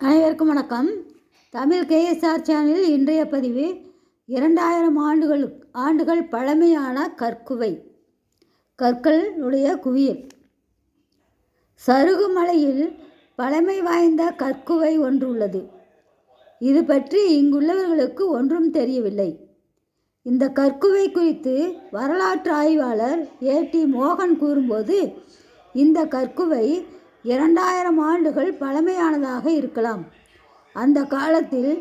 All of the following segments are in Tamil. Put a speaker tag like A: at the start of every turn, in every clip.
A: அனைவருக்கும் வணக்கம். தமிழ் கேஎஸ்ஆர் சேனலில் இன்றைய பதிவு இரண்டாயிரம் ஆண்டுகள் ஆண்டுகள் பழமையான கற்குவை. கற்களுடைய குவியல். சருகுமலையில் பழமை வாய்ந்த கற்குவை ஒன்று உள்ளது. இது பற்றி இங்குள்ளவர்களுக்கு ஒன்றும் தெரியவில்லை. இந்த கற்குவை குறித்து வரலாற்று ஆய்வாளர் ஏடி மோகன் கூறும்போது இந்த கற்குவை இரண்டாயிரம் ஆண்டுகள் பழமையானதாக இருக்கலாம். அந்த காலத்தில்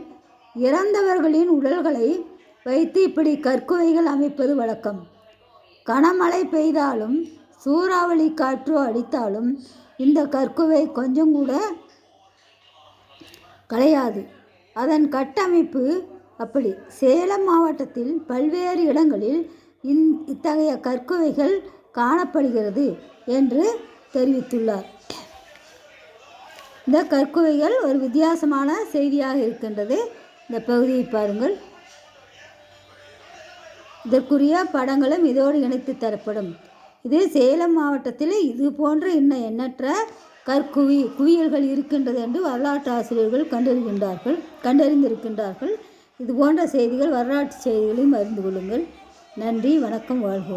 A: இறந்தவர்களின் உடல்களை வைத்து இப்படி கற்குவைகள் அமைப்பது வழக்கம். கனமழை பெய்தாலும் சூறாவளி காற்று அடித்தாலும் இந்த கற்குவை கொஞ்சம் கூட கலையாது அதன் கட்டமைப்பு அப்படி. சேலம் மாவட்டத்தில் பல்வேறு இடங்களில் இந் இத்தகைய கற்குவைகள் காணப்படுகிறது என்று தெரிவித்துள்ளார். இந்த கற்குவைகள் ஒரு வித்தியாசமான செய்தியாக இருக்கின்றது. இந்த பகுதியை பாருங்கள். இதற்குரிய படங்களும் இதோடு இணைத்து தரப்படும். இது சேலம் மாவட்டத்தில் இது போன்ற இன்னும் எண்ணற்ற கற்குவி குவியல்கள் இருக்கின்றது என்று வரலாற்று ஆசிரியர்கள் கண்டறிகின்றார்கள் கண்டறிந்திருக்கின்றார்கள். இது போன்ற செய்திகள் வரலாற்று செய்திகளையும் அறிந்து கொள்ளுங்கள். நன்றி வணக்கம் வாழ்க